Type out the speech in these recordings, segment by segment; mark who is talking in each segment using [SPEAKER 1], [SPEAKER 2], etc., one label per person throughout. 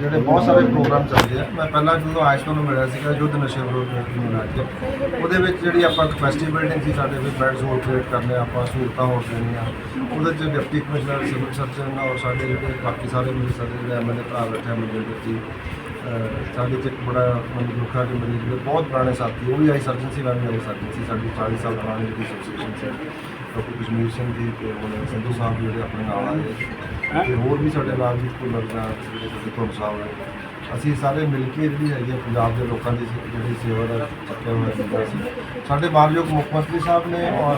[SPEAKER 1] ਜਿਹੜੇ ਬਹੁਤ ਸਾਰੇ ਪ੍ਰੋਗਰਾਮ ਚੱਲਦੇ ਆ। ਮੈਂ ਪਹਿਲਾਂ ਜਦੋਂ ਆਇਸ ਨੂੰ ਮਿਲਿਆ ਸੀਗਾ ਯੁੱਧ ਨਸ਼ੇ ਵਿਰੋਧ ਨੂੰ ਮਿਲਾ ਕੇ ਉਹਦੇ ਵਿੱਚ ਜਿਹੜੀ ਆਪਾਂ ਕਪੈਸਿਟੀ ਬਿਲਡਿੰਗ ਸੀ ਸਾਡੇ ਵਿੱਚ ਬੈਡਸ ਹੋਰ ਕ੍ਰੀਏਟ ਕਰਨੇ ਆਪਾਂ ਸਹੂਲਤਾਂ ਹੋਰ ਦੇਣੀਆਂ। ਉਹਦੇ ਚ ਡਿਪਟੀ ਕਮਿਸ਼ਨਰ, ਸਿਵਲ ਸਰਜਨ ਔਰ ਸਾਡੇ ਜਿਹੜੇ ਬਾਕੀ ਸਾਰੇ ਮੇਰੇ ਸਾਡੇ ਜਿਹੜੇ ਐਮਐਲਏ ਭਰਾ ਬੈਠੇ ਆ ਮੇਰੇ ਵਿੱਚ ਸਾਡੇ ਚ ਇੱਕ ਬੜਾ ਮਨ ਦੁੱਖਾ ਕਿ ਮਰੀਜ਼ ਬਹੁਤ ਪੁਰਾਣੇ ਸਾਥੀ, ਉਹ ਵੀ ਆਈ ਸਰਜਨ ਸੀ ਮੈਂ ਵੀ ਆਈ ਸਰਜਨ ਸੀ ਸਾਡੀ 40 ਸਾਲ ਪੁਰਾਣੀ ਜਿਹੜੀ ਐਸੋਸੀਏਸ਼ਨ ਸੀ। ਡਾਕਟਰ ਕਸ਼ਮੀਰ ਸਿੰਘ ਜੀ ਤੇ ਹੁਣ ਸੰਧੂ ਸਾਹਿਬ ਜਿਹੜੇ ਆਪਣੇ ਨਾਲ ਆਏ ਤੇ ਹੋਰ ਵੀ ਸਾਡੇ ਨਾਲ ਵੀ ਕੋਈ ਲੱਗਦਾ ਜਿਹੜੇ ਸਾਡੇ ਧੁੰਨ ਸਾਹਿਬ ਹੈ ਅਸੀਂ ਸਾਰੇ ਮਿਲ ਕੇ ਜਿਹੜੀ ਹੈਗੀ ਪੰਜਾਬ ਦੇ ਲੋਕਾਂ ਦੀ ਜਿਹੜੀ ਸੇਵਾ ਦਾ ਚੱਕਿਆ ਹੋਇਆ ਸੀ। ਸਾਡੇ ਮਾਨਯੋਗ ਮੁੱਖ ਮੰਤਰੀ ਸਾਹਿਬ ਨੇ ਔਰ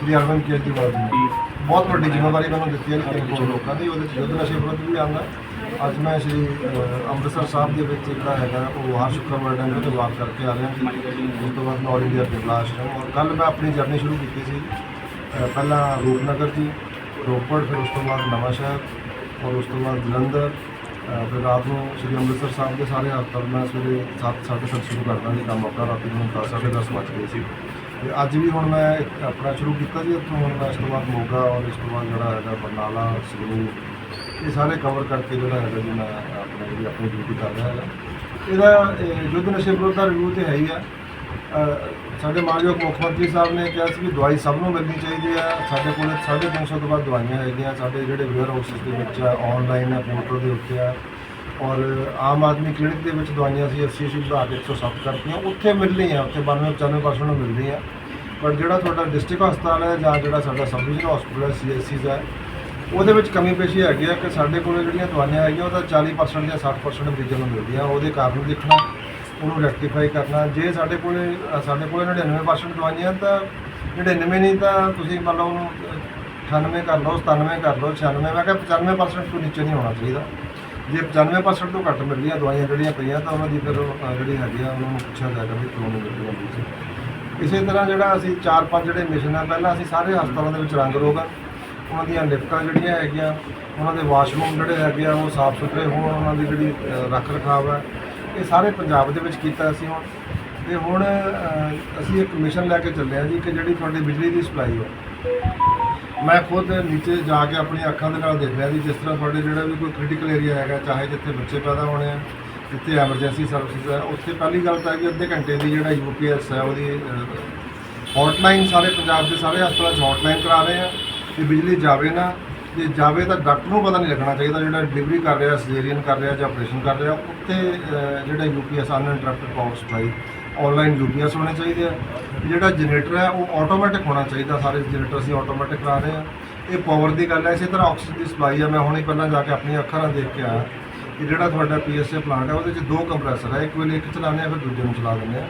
[SPEAKER 1] ਸ਼੍ਰੀ ਅਰਵਿੰਦ ਕੇਜਰੀਵਾਲ ਜੀ ਨੇ। ਬਹੁਤ ਵੱਡੀ ਜ਼ਿੰਮੇਵਾਰੀ ਮੈਨੂੰ ਦਿੱਤੀ ਹੈ ਕਿ ਲੋਕਾਂ ਦੀ ਉਹਦੇ ਯੁੱਧ ਨਸ਼ੇ ਵਿਰੁੱਧ ਵੀ ਆਉਂਦਾ। ਅੱਜ ਮੈਂ ਸ਼੍ਰੀ ਅੰਮ੍ਰਿਤਸਰ ਸਾਹਿਬ ਦੇ ਵਿੱਚ ਜਿਹੜਾ ਹੈਗਾ ਉਹ ਹਰ ਸ਼ੁੱਕਰਵਾਰ ਡੰਗ ਤੋਂ ਵਾਕ ਕਰਕੇ ਆ ਰਿਹਾ। ਸੀ ਉਸ ਤੋਂ ਬਾਅਦ ਨੌਰ ਇੰਡੀਆ ਬਿਰਲਾ ਆਸ਼ਰਮ ਔਰ ਕੱਲ ਮੈਂ ਆਪਣੀ ਜਰਨੀ ਸ਼ੁਰੂ ਕੀਤੀ ਸੀ। ਪਹਿਲਾਂ ਰੂਪਨਗਰ ਜੀ, ਰੋਪੜ, ਫਿਰ ਉਸ ਤੋਂ ਬਾਅਦ ਨਵਾਂ ਸ਼ਹਿਰ ਔਰ ਉਸ ਤੋਂ ਬਾਅਦ ਜਲੰਧਰ ਫਿਰ ਰਾਤ ਨੂੰ ਸ਼੍ਰੀ ਅੰਮ੍ਰਿਤਸਰ ਸਾਹਿਬ ਦੇ ਸਾਰੇ ਹਸਪਤਾਲ ਮੈਂ ਸਵੇਰੇ 7:30 ਸ਼ੁਰੂ ਕਰਦਾ ਸੀ ਕੰਮ ਆਪਣਾ, ਰਾਤੀ ਨੂੰ 10:30 ਵੱਜ ਗਏ ਸੀ। ਤੇ ਅੱਜ ਵੀ ਹੁਣ ਮੈਂ ਆਪਣਾ ਸ਼ੁਰੂ ਕੀਤਾ ਜੀ ਇੱਥੋਂ ਹੁਣ ਮੈਂ ਇਸ ਤੋਂ ਬਾਅਦ ਮੋਗਾ ਔਰ ਇਸ ਤੋਂ ਬਾਅਦ ਜਿਹੜਾ ਹੈਗਾ ਬਰਨਾਲਾ, ਸੰਗਰੂਰ, ਇਹ ਸਾਰੇ ਕਵਰ ਕਰਕੇ ਜਿਹੜਾ ਹੈਗਾ ਜੀ ਮੈਂ ਆਪਣੀ ਜਿਹੜੀ ਆਪਣੀ ਡਿਊਟੀ ਕਰ ਰਿਹਾ ਹੈਗਾ। ਇਹਦਾ ਯੁੱਧ ਨਸ਼ੇ ਵਿਰੁੱਧ ਦਾ ਰਿਵਿਊ ਤੇ ਹੈ ਹੀ ਆ। ਸਾਡੇ ਮਾਨਯੋਗ ਮੁੱਖ ਮੰਤਰੀ ਸਾਹਿਬ ਨੇ ਕਿਹਾ ਸੀ ਕਿ ਦਵਾਈ ਸਭ ਨੂੰ ਮਿਲਣੀ ਚਾਹੀਦੀ ਹੈ। ਸਾਡੇ ਕੋਲ 350 ਤੋਂ ਵੱਧ ਦਵਾਈਆਂ ਹੈਗੀਆਂ। ਸਾਡੇ ਜਿਹੜੇ ਵੇਅਰ ਹਾਊਸਿਸ ਦੇ ਵਿੱਚ ਆ ਆਨਲਾਈਨ ਹੈ ਪੋਰਟਲ ਦੇ ਉੱਤੇ ਆ। ਔਰ ਆਮ ਆਦਮੀ ਕਲੀਨਿਕ ਦੇ ਵਿੱਚ ਦਵਾਈਆਂ ਸੀ 80 80 ਵਧਾ ਕੇ 107 ਕਰਤੀਆਂ। ਉੱਥੇ ਮਿਲ ਰਹੀਆਂ ਉੱਥੇ 92 95% ਨੂੰ ਮਿਲ ਰਹੀਆਂ ਪਰ ਜਿਹੜਾ ਤੁਹਾਡਾ ਡਿਸਟ੍ਰਿਕਟ ਹਸਪਤਾਲ ਹੈ ਜਾਂ ਜਿਹੜਾ ਸਾਡਾ ਸਬ ਡਿਵੀਜ਼ਨਲ ਹਸਪਤਾਲ ਹੈ ਸੀਐਸਸੀਜ਼ ਹੈ, ਉਹਦੇ ਵਿੱਚ ਕਮੀ ਪੇਸ਼ੀ ਹੈਗੀ ਆ ਕਿ ਸਾਡੇ ਕੋਲ ਜਿਹੜੀਆਂ ਦਵਾਈਆਂ ਹੈਗੀਆਂ, ਉਹਦਾ 40% ਜਾਂ 60% ਮਰੀਜ਼ਾਂ ਨੂੰ ਮਿਲਦੀਆਂ। ਉਹਦੇ ਕਾਰਨ ਦੇਖਣਾ ਉਹਨੂੰ ਰੈਕਟੀਫਾਈ ਕਰਨਾ। ਜੇ ਸਾਡੇ ਕੋਲੇ ਸਾਡੇ ਕੋਲੇ 99% ਦਵਾਈਆਂ ਤਾਂ 99 ਨਹੀਂ ਤਾਂ ਤੁਸੀਂ ਮੰਨ ਲਓ ਉਹਨੂੰ ਅ, 98 ਕਰ ਲਓ 97 ਕਰ ਲਓ 96 ਮੈਂ ਕਿਹਾ 95% ਤੋਂ ਨੀਚੇ ਨਹੀਂ ਹੋਣਾ ਚਾਹੀਦਾ। ਜੇ 95% ਤੋਂ ਘੱਟ ਮਿਲਦੀਆਂ ਦਵਾਈਆਂ ਜਿਹੜੀਆਂ ਪਈਆਂ ਤਾਂ ਉਹਨਾਂ ਦੀ ਫਿਰ ਜਿਹੜੀ ਹੈਗੀ ਆ ਉਹਨਾਂ ਨੂੰ ਪੁੱਛਿਆ ਜਾਏਗਾ ਵੀ ਕਿਉਂ ਨਹੀਂ ਮਿਲਦੀਆਂ ਇਸੇ ਤਰ੍ਹਾਂ ਜਿਹੜਾ ਅਸੀਂ ਚਾਰ ਪੰਜ ਜਿਹੜੇ ਮਿਸ਼ਨ ਆ ਪਹਿਲਾਂ ਅਸੀਂ ਸਾਰੇ ਹਸਪਤਾਲਾਂ ਦੇ ਵਿੱਚ ਰੰਗ ਰੋਗਨ ਉਹਨਾਂ ਦੀਆਂ ਲਿਫਟਾਂ ਜਿਹੜੀਆਂ ਹੈਗੀਆਂ ਉਹਨਾਂ ਦੇ ਵਾਸ਼ਰੂਮ ਜਿਹੜੇ ਹੈਗੇ ਆ ਉਹ ਸਾਫ਼ ਸੁਥਰੇ ਹੋਣ ਉਹਨਾਂ ਦੀ ਜਿਹੜੀ ਰੱਖ ਰਖਾਵ ਹੈ ਇਹ ਸਾਰੇ ਪੰਜਾਬ ਦੇ ਵਿੱਚ ਕੀਤਾ ਅਸੀਂ ਹੁਣ। ਤੇ ਹੁਣ ਅ, ਅਸੀਂ ਇੱਕ ਮਿਸ਼ਨ ਲੈ ਕੇ ਚੱਲੇ ਹਾਂ ਜੀ ਕਿ ਜਿਹੜੀ ਤੁਹਾਡੀ ਬਿਜਲੀ ਦੀ ਸਪਲਾਈ ਹੈ। ਮੈਂ ਖੁਦ ਨੀਚੇ ਜਾ ਕੇ ਆਪਣੀ ਅੱਖਾਂ ਦੇ ਨਾਲ ਦੇਖ ਰਿਹਾ ਜੀ ਜਿਸ ਤਰ੍ਹਾਂ ਤੁਹਾਡੇ ਜਿਹੜਾ ਵੀ ਕੋਈ ਕ੍ਰਿਟੀਕਲ ਏਰੀਆ ਹੈਗਾ ਚਾਹੇ ਜਿੱਥੇ ਬੱਚੇ ਪੈਦਾ ਹੋਣੇ ਆ ਜਿੱਥੇ ਐਮਰਜੈਂਸੀ ਸਰਵਿਸਿਜ਼ ਹੈ ਉੱਥੇ ਪਹਿਲੀ ਗੱਲ ਤਾਂ ਹੈ ਕਿ ਅੱਧੇ ਘੰਟੇ ਦੀ ਜਿਹੜਾ ਯੂਪੀਐਸ ਹੈ ਉਹਦੀ ਹੌਟਲਾਈਨ ਸਾਰੇ ਪੰਜਾਬ ਦੇ ਸਾਰੇ ਹਸਪਤਾਲਾਂ 'ਚ ਹੌਟਲਾਈਨ ਕਰਾ ਰਹੇ ਆ ਕਿ ਬਿਜਲੀ ਜਾਵੇ ਨਾ। ਜੇ ਜਾਵੇ ਤਾਂ ਡਾਕਟਰ ਨੂੰ ਪਤਾ ਨਹੀਂ ਲੱਗਣਾ ਚਾਹੀਦਾ ਜਿਹੜਾ ਡਿਲੀਵਰੀ ਕਰ ਰਿਹਾ ਸਰਜਰੀਨ ਕਰ ਰਿਹਾ ਜਾਂ ਆਪਰੇਸ਼ਨ ਕਰ ਰਿਹਾ। ਉੱਥੇ ਅਹ, ਜਿਹੜਾ UPS uninterrupted power supply online UPS ਹੋਣੇ ਚਾਹੀਦੇ ਆ। ਜਿਹੜਾ ਜਨਰੇਟਰ ਹੈ ਉਹ ਆਟੋਮੈਟਿਕ ਹੋਣਾ ਚਾਹੀਦਾ। ਸਾਰੇ ਜਨਰੇਟਰ ਅਸੀਂ ਆਟੋਮੈਟਿਕ ਕਰਾ ਰਹੇ ਆ। ਇਹ ਪਾਵਰ ਦੀ ਗੱਲ ਹੈ। ਇਸੇ ਤਰ੍ਹਾਂ ਆਕਸੀਜਨ ਦੀ ਸਪਲਾਈ ਆ। ਮੈਂ ਹੁਣੇ ਪਹਿਲਾਂ ਜਾ ਕੇ ਆਪਣੀਆਂ ਅੱਖਾਂ ਨਾਲ ਦੇਖ ਕੇ ਆਇਆ ਕਿ ਜਿਹੜਾ ਤੁਹਾਡਾ ਪੀਐਸਏ ਪਲਾਂਟ ਹੈ ਉਹਦੇ 'ਚ ਦੋ ਕੰਪਰੈਸਰ ਹੈ ਇੱਕ ਵੇਲੇ ਇੱਕ ਚਲਾਉਂਦੇ ਆ ਫਿਰ ਦੂਜੇ ਨੂੰ ਚਲਾ ਦਿੰਦੇ ਆ।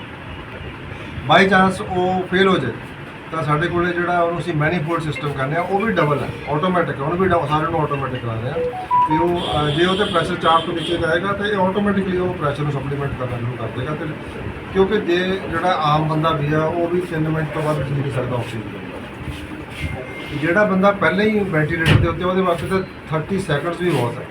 [SPEAKER 1] ਬਾਈ ਚਾਂਸ ਉਹ ਫੇਲ ਹੋ ਜਾਏ। ਤਾਂ ਸਾਡੇ ਕੋਲੇ ਜਿਹੜਾ ਉਹਨੂੰ ਅਸੀਂ ਮੈਨੀਫੋਲਡ ਸਿਸਟਮ ਕਹਿੰਦੇ ਆ ਉਹ ਵੀ ਡਬਲ ਹੈ ਆਟੋਮੈਟਿਕ ਉਹਨੂੰ ਵੀ ਡਬ- ਸਾਰਿਆਂ ਨੂੰ ਆਟੋਮੈਟਿਕ ਕਰਾ ਰਹੇ ਆ ਤੇ ਉਹ ਜੇ ਉਹ ਉਹਦੇ ਪ੍ਰੈਸ਼ਰ 4 ਤੋਂ ਨੀਚੇ ਜਾਏਗਾ ਤੇ ਇਹ ਆਟੋਮੈਟਿਕਲੀ ਉਹ ਪ੍ਰੈਸ਼ਰ ਨੂੰ ਸਪਲੀਮੈਂਟ ਕਰਨਾ ਸ਼ੁਰੂ ਕਰ ਦੇਗਾ ਤੇ ਕਿਉਂਕਿ ਜੇ ਜਿਹੜਾ ਆਮ ਬੰਦਾ ਵੀ ਆ, ਉਹ ਵੀ 3 ਮਿੰਟ ਤੋਂ ਬਾਅਦ ਜੀ ਨਹੀਂ ਸਕਦਾ ਆਕਸੀਜਨ ਜਿਹੜਾ ਬੰਦਾ ਪਹਿਲਾਂ ਹੀ ਵੈਂਟੀਲੇਟਰ ਦੇ ਉੱਤੇ, ਉਹਦੇ ਵਾਸਤੇ ਤਾਂ 30 ਸੈਕਿੰਡਸ ਵੀ ਬਹੁਤ ਹੈ।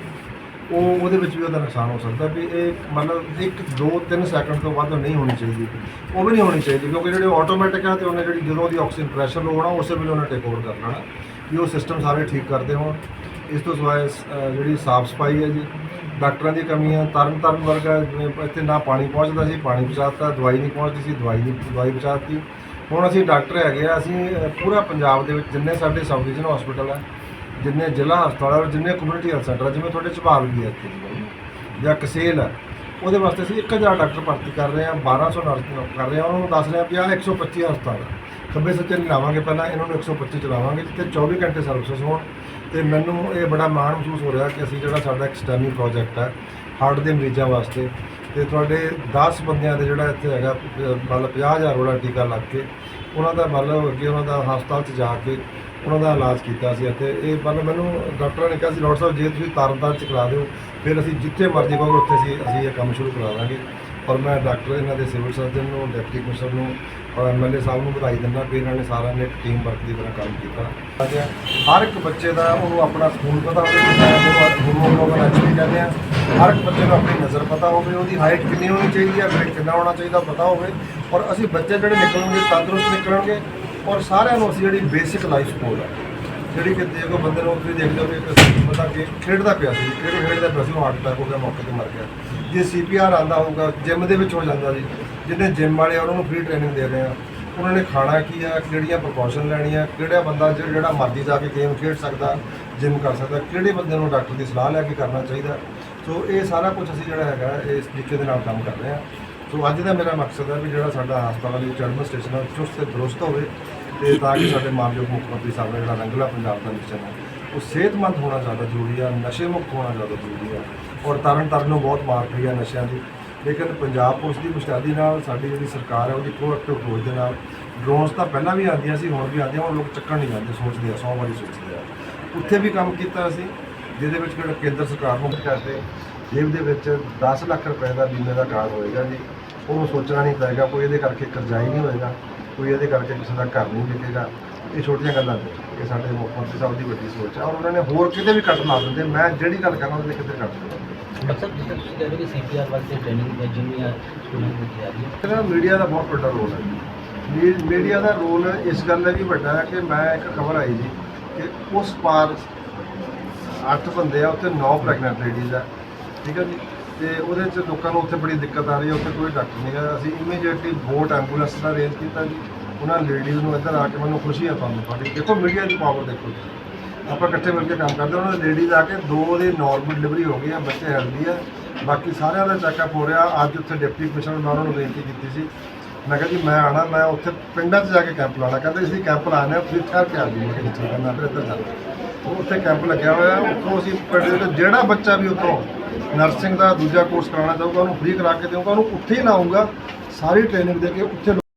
[SPEAKER 1] ਉਹ ਉਹਦੇ ਵਿੱਚ ਵੀ ਉਹਦਾ ਨੁਕਸਾਨ ਹੋ ਸਕਦਾ ਵੀ ਇਹ ਮਤਲਬ 1 2 3 ਸੈਕਿੰਡ ਤੋਂ ਵੱਧ ਨਹੀਂ ਹੋਣੀ ਚਾਹੀਦੀ। ਉਹ ਵੀ ਨਹੀਂ ਹੋਣੀ ਚਾਹੀਦੀ ਕਿਉਂਕਿ ਜਿਹੜੇ ਆਟੋਮੈਟਿਕ ਆ ਤੇ ਉਹਨੇ ਜਿਹੜੀ ਜਦੋਂ ਉਹਦੀ ਆਕਸੀਜਨ ਪ੍ਰੈਸ਼ਰ ਲੋ ਹੋਣਾ, ਉਸੇ ਵੇਲੇ ਉਹਨੇ ਟੇਕ ਓਵਰ ਕਰ ਲੈਣਾ ਵੀ ਉਹ ਸਿਸਟਮ ਸਾਰੇ ਠੀਕ ਕਰਦੇ ਹੋਣ। ਇਸ ਤੋਂ ਸਿਵਾਏ ਜਿਹੜੀ ਸਾਫ਼ ਸਫ਼ਾਈ ਹੈ ਜੀ, ਡਾਕਟਰਾਂ ਦੀ ਕਮੀ ਹੈ। ਤਰਨ ਤਰਨ ਵਰਗਾ ਜਿਵੇਂ ਇੱਥੇ ਨਾ ਪਾਣੀ ਪਹੁੰਚਦਾ ਸੀ, ਪਾਣੀ ਪਹੁੰਚਾਤਾ, ਦਵਾਈ ਨਹੀਂ ਪਹੁੰਚਦੀ ਸੀ, ਦਵਾਈ ਨਹੀਂ, ਦਵਾਈ ਪਹੁੰਚਾਤੀ। ਹੁਣ ਅਸੀਂ ਡਾਕਟਰ ਹੈਗੇ ਆ, ਅਸੀਂ ਪੂਰਾ ਪੰਜਾਬ ਦੇ ਵਿੱਚ ਜਿੰਨੇ ਸਾਡੇ ਸਬ ਡਿਵੀਜ਼ਨ ਹਸਪੀਟਲ ਹੈ ਜਿੰਨੇ ਜ਼ਿਲ੍ਹਾ ਹਸਪਤਾਲ ਔਰ ਜਿੰਨੇ ਕਮਿਊਨਿਟੀ ਹੈਲਥ ਸੈਂਟਰ ਹੈ ਜਿਵੇਂ ਤੁਹਾਡੇ ਝਬਾਲ ਵੀ ਹੈ ਇੱਥੇ ਜਾਂ ਕਸੇਲ ਹੈ ਉਹਦੇ ਵਾਸਤੇ ਅਸੀਂ 1000 ਡਾਕਟਰ ਭਰਤੀ ਕਰ ਰਹੇ ਹਾਂ 1200 ਨਰਸ ਕਰ ਰਹੇ ਹਾਂ ਉਹਨਾਂ ਨੂੰ ਦੱਸ ਰਹੇ ਹਾਂ ਵੀ ਆਹ 125 ਹਸਪਤਾਲ ਖੱਬੇ ਸੱਜੇ ਨਹੀਂ ਲਾਵਾਂਗੇ ਪਹਿਲਾਂ, ਇਹਨਾਂ ਨੂੰ 125 ਚਲਾਵਾਂਗੇ, ਜਿੱਥੇ 24 ਘੰਟੇ ਸਰਵਿਸਿਜ਼ ਹੋਣ। ਤੇ ਮੈਨੂੰ ਇਹ ਬੜਾ ਮਾਣ ਮਹਿਸੂਸ ਹੋ ਰਿਹਾ ਕਿ ਅਸੀਂ ਜਿਹੜਾ ਸਾਡਾ ਇੱਕ ਸਟੈਮੀ ਪ੍ਰੋਜੈਕਟ ਹੈ ਹਾਰਟ ਦੇ ਮਰੀਜ਼ਾਂ ਵਾਸਤੇ, ਤੇ ਤੁਹਾਡੇ 10 ਬੰਦਿਆਂ ਦੇ ਜਿਹੜਾ ਇੱਥੇ ਹੈਗਾ, ਅਹ ਮਤਲਬ 50000 ਵਾਲਾ ਟੀਕਾ ਲੱਗ ਕੇ, ਉਹਨਾਂ ਦਾ ਮਤਲਬ ਅੱਗੇ ਉਹਨਾਂ ਦਾ ਹਸਪਤਾਲ 'ਚ ਜਾ ਕੇ ਉਹਨਾਂ ਦਾ ਇਲਾਜ ਕੀਤਾ ਸੀ ਅਤੇ ਇਹ ਮਤਲਬ ਮੈਨੂੰ ਡਾਕਟਰਾਂ ਨੇ ਕਿਹਾ ਸੀ, ਡਾਕਟਰ ਸਾਹਿਬ, ਜੇ ਤੁਸੀਂ ਤਰਨਤਾਰਨ 'ਚ ਕਰਾ ਦਿਓ, ਫਿਰ ਅਸੀਂ ਜਿੱਥੇ ਮਰਜ਼ੀ ਕਹੋਗੇ ਉੱਥੇ ਅਸੀਂ ਅਸੀਂ ਇਹ ਕੰਮ ਸ਼ੁਰੂ ਕਰਾ ਦਾਂਗੇ। ਔਰ ਮੈਂ ਡਾਕਟਰ, ਇਹਨਾਂ ਦੇ ਸਿਵਲ ਸਰਜਨ ਨੂੰ, ਡਿਪਟੀ ਕਮਿਸ਼ਨਰ ਨੂੰ ਔਰ ਐਮਐਲਏ ਸਾਹਿਬ ਨੂੰ ਵਧਾਈ ਦਿੰਦਾ ਕਿ ਇਹਨਾਂ ਨੇ ਸਾਰਿਆਂ ਨੇ ਟੀਮ ਵਰਕ ਦੀ ਤਰ੍ਹਾਂ ਕੰਮ ਕੀਤਾ। ਅੱਜ ਹਰ ਇੱਕ ਬੱਚੇ ਦਾ ਉਹਨੂੰ ਆਪਣਾ ਸਕੂਲ ਪਤਾ ਹੋਵੇ, ਜਿੱਦਾਂ ਐਚਪੀ ਕਹਿੰਦੇ ਆ, ਹਰ ਇੱਕ ਬੱਚੇ ਨੂੰ ਆਪਣੀ ਨਜ਼ਰ ਪਤਾ ਹੋਵੇ, ਉਹਦੀ ਹਾਈਟ ਕਿੰਨੀ ਹੋਣੀ ਚਾਹੀਦੀ ਹੈ ਵੇਟ ਕਿੰਨਾ ਹੋਣਾ ਚਾਹੀਦਾ, ਪਤਾ ਹੋਵੇ। ਔਰ ਅਸੀਂ ਬੱਚੇ ਜਿਹੜੇ ਨਿਕਲਣਗੇ, ਤੰਦਰੁਸਤ ਨਿਕਲਣਗੇ ਔਰ ਸਾਰਿਆਂ ਨੂੰ ਅਸੀਂ ਜਿਹੜੀ ਬੇਸਿਕ ਲਾਈਫ ਸਪੋਰਟ ਆ ਜਿਹੜੀ ਕਿ ਦੇਖੋ ਬੰਦੇ ਨੂੰ ਤੁਸੀਂ ਦੇਖਦੇ ਹੋ ਕਿ ਇੱਕ ਬੰਦਾ ਕਿ ਖੇਡਦਾ ਪਿਆ ਸੀ ਖੇਡ ਖੇਡਦਾ ਪਿਆ ਸੀ ਉਹ ਹਾਰਟ ਅਟੈਕ ਹੋ ਗਿਆ ਮੌਕੇ ਤੇ ਮਰ ਗਿਆ। ਜੇ ਸੀਪੀਆਰ ਆਂਦਾ ਹੋਊਗਾ ਜਿਮ ਦੇ ਵਿੱਚ ਹੋ ਜਾਂਦਾ ਜੀ ਜਿਹਨੇ ਜਿਮ ਵਾਲੇ ਆ, ਉਹਨਾਂ ਨੂੰ ਫ੍ਰੀ ਟ੍ਰੇਨਿੰਗ ਦੇ ਰਹੇ ਆ। ਉਹਨਾਂ ਨੇ ਖਾਣਾ ਕੀ ਆ ਕਿਹੜੀਆਂ ਪ੍ਰੀਕਾਸ਼ਨ ਲੈਣੀਆਂ ਕਿਹੜਾ ਬੰਦਾ ਜਿਹੜਾ ਜਿਹੜਾ ਮਰਜ਼ੀ ਜਾ ਕੇ ਗੇਮ ਖੇਡ ਸਕਦਾ ਜਿਮ ਕਰ ਸਕਦਾ ਕਿਹੜੇ ਬੰਦੇ ਨੂੰ ਡਾਕਟਰ ਦੀ ਸਲਾਹ ਲੈ ਕੇ ਕਰਨਾ ਚਾਹੀਦਾ। ਸੋ ਇਹ ਸਾਰਾ ਕੁਝ ਅਸੀਂ ਜਿਹੜਾ ਹੈਗਾ ਇਸ ਤਰੀਕੇ ਦੇ ਨਾਲ ਕੰਮ ਕਰ ਰਹੇ ਹਾਂ ਸੋ ਅੱਜ ਦਾ ਮੇਰਾ ਮਕਸਦ ਹੈ ਵੀ ਜਿਹੜਾ ਸਾਡਾ ਹਸਪਤਾਲ ਵਿੱਚ ਐਡਮਿਨਿਸਟ੍ਰੇਸ਼ਨ ਹੈ ਚੁਸਤ ਤੇ ਦਰੁਸਤ ਹੋਵੇ ਤੇ ਤਾਂ ਕਿ ਸਾਡੇ ਮਾਨਯੋਗ ਮੁੱਖ ਮੰਤਰੀ ਸਾਹਿਬ ਦਾ ਜਿਹੜਾ ਰੰਗਲਾ ਪੰਜਾਬ ਦਾ ਮਿਸ਼ਨ ਹੈ, ਉਹ ਸਿਹਤਮੰਦ ਹੋਣਾ ਜ਼ਿਆਦਾ ਜ਼ਰੂਰੀ ਹੈ ਨਸ਼ੇ ਮੁਕਤ ਹੋਣਾ ਜ਼ਿਆਦਾ ਜ਼ਰੂਰੀ ਹੈ ਔਰ ਤਰਨ ਤਾਰਨ ਨੂੰ ਬਹੁਤ ਮਾਰ ਪਈ ਹੈ ਨਸ਼ਿਆਂ ਦੀ। ਲੇਕਿਨ ਪੰਜਾਬ ਪੁਲਿਸ ਦੀ ਮੁਸ਼ਤੈਦੀ ਨਾਲ, ਸਾਡੀ ਜਿਹੜੀ ਸਰਕਾਰ ਹੈ, ਉਹਦੀ ਪ੍ਰੋਐਕਟਿਵ ਅਪਰੋਚ ਦੇ ਨਾਲ ਡਰੋਨਸ ਤਾਂ ਪਹਿਲਾਂ ਵੀ ਆਉਂਦੀਆਂ ਸੀ, ਹੁਣ ਵੀ ਆਉਂਦੀਆਂ, ਹੁਣ ਲੋਕ ਚੱਕਣ ਨਹੀਂ ਜਾਂਦੇ, ਸੋਚਦੇ ਆ, ਸੌ ਵਾਰੀ ਸੋਚਦੇ ਆ। ਉੱਥੇ ਵੀ ਕੰਮ ਕੀਤਾ ਅਸੀਂ, ਜਿਹਦੇ ਵਿੱਚ ਕੇਂਦਰ ਸਰਕਾਰ ਨੂੰ ਕਰਦੇ ਜੇਬ ਦੇ ਵਿੱਚ 10 ਲੱਖ ਰੁਪਏ ਦਾ ਬੀਮੇ ਦਾ ਕਾਰਡ ਹੋਏਗਾ ਜੀ। ਉਹਨੂੰ ਸੋਚਣਾ ਨਹੀਂ ਪਏਗਾ ਕੋਈ ਇਹਦੇ ਕਰਕੇ ਕਰਜ਼ਾਈ ਨਹੀਂ ਹੋਏਗਾ ਕੋਈ ਇਹਦੇ ਕਰਕੇ ਕਿਸੇ ਦਾ ਘਰ ਨਹੀਂ ਵਿਕੇਗਾ। ਇਹ ਛੋਟੀਆਂ ਗੱਲਾਂ ਨੇ ਇਹ ਸਾਡੇ ਮੁੱਖ ਮੰਤਰੀ ਸਾਹਿਬ ਦੀ ਵੱਡੀ ਸੋਚ ਹੈ ਔਰ ਉਹਨਾਂ ਨੇ ਹੋਰ ਕਿਤੇ ਵੀ ਕੱਟ ਲਾ ਦਿੰਦੇ। ਮੈਂ ਜਿਹੜੀ ਗੱਲ ਕਰਨਾ ਉਹਦੇ ਕਿਤੇ ਕੱਟ ਦਿੰਦਾ।
[SPEAKER 2] ਮਕਸਦ ਜਿਸ ਤਰ੍ਹਾਂ ਤੁਸੀਂ ਕਹਿ ਰਹੇ ਹੋ ਕਿ ਸੀਪੀਆਰ ਵਾਸਤੇ ਟ੍ਰੇਨਿੰਗ ਜਿੰਨੀਆਂ ਸਟੂਡੈਂਟ ਨੂੰ। ਦਿੱਤੀ ਜਾ ਰਹੀ ਹੈ
[SPEAKER 1] ਇਹਦਾ ਮੀਡੀਆ ਦਾ ਬਹੁਤ ਵੱਡਾ ਰੋਲ ਹੈ। ਮੀ- ਮੀਡੀਆ ਦਾ ਰੋਲ ਇਸ ਗੱਲ ਦਾ ਵੀ ਵੱਡਾ ਹੈ ਕਿ ਮੈਂ ਇੱਕ ਖਬਰ ਆਈ ਜੀ ਕਿ ਉਸ ਪਾਰ ਅੱਠ ਬੰਦੇ ਆ ਉੱਥੇ 9 ਪ੍ਰੈਗਨੈਂਟ ਲੇਡੀਜ਼ ਆ। ਠੀਕ ਹੈ ਜੀ? ਤੇ ਉਹਦੇ ਚ ਲੋਕਾਂ ਨੂੰ ਉੱਥੇ ਬੜੀ ਦਿੱਕਤ ਆ ਰਹੀ ਹੈ ਉੱਥੇ ਕੋਈ ਡਾਕਟਰ ਨਹੀਂ ਹੈ ਅਸੀਂ ਇਮੀਡੀਏਟਲੀ ਬੋਟ ਐਂਬੂਲੈਂਸ ਦਾ ਅਰੇਂਜ ਕੀਤਾ ਜੀ। ਉਹਨਾਂ ਲੇਡੀਜ਼ ਨੂੰ ਇੱਧਰ ਆ ਕੇ ਮੈਨੂੰ ਖੁਸ਼ੀ ਆ ਤੁਹਾਨੂੰ ਤੁਹਾਡੀ। ਦੇਖੋ ਮੀਡੀਆ ਦੀ ਪਾਵਰ ਦੇਖੋ ਤੁਸੀਂ। ਆਪਾਂ ਇਕੱਠੇ ਮਿਲ ਕੇ ਕੰਮ ਕਰਦੇ ਉਹਨਾਂ ਦੇ ਲੇਡੀਜ਼ ਆ ਕੇ ਦੋ ਦੇ ਨਾਰਮਲ ਡਿਲੀਵਰੀ ਹੋ ਗਈ ਆ, ਬੱਚੇ ਹੈਲਦੀ ਆ। ਬਾਕੀ ਸਾਰਿਆਂ ਦਾ ਚੈੱਕਅਪ ਹੋ ਰਿਹਾ। ਅੱਜ ਉੱਥੇ ਡਿਪਟੀ ਕਮਿਸ਼ਨਰ ਨਾਲ ਉਹਨਾਂ ਨੂੰ ਬੇਨਤੀ ਕੀਤੀ ਸੀ। ਮੈਂ ਕਿਹਾ ਜੀ, ਮੈਂ ਆਣਾ ਮੈਂ ਉੱਥੇ ਪਿੰਡਾਂ 'ਚ ਜਾ ਕੇ ਕੈਂਪ ਲਾਣਾ ਕਹਿੰਦੇ ਅਸੀਂ ਕੈਂਪ ਲਾਣੇ ਆ ਤੁਸੀਂ ਠਹਿਰ ਕੇ ਆ ਜੀ ਮੈਂ ਕਿਹਾ ਠੀਕ ਹੈ ਮੈਂ ਫਿਰ ਇੱਧਰ ਜਾਣਾ ਉੱਥੇ ਕੈਂਪ ਲੱਗਿਆ ਹੋਇਆ। ਉੱਥੋਂ ਅਸੀਂ ਪਿੰਡ ਦੇ ਜਿਹੜਾ ਬੱਚਾ ਵੀ ਉੱਥੋਂ ਨਰਸਿੰਗ ਦਾ ਦੂਜਾ ਕੋਰਸ ਕਰਾਉਣਾ ਚਾਹੂਗਾ, ਉਹਨੂੰ ਫ੍ਰੀ ਕਰਾ ਕੇ ਦੇਵਾਂਗਾ ਉਹਨੂੰ ਉੱਥੇ ਹੀ ਲਾਉਂਗਾ ਸਾਰੀ ਟ੍ਰੇਨਿੰਗ ਦੇ ਕੇ ਉੱਥੇ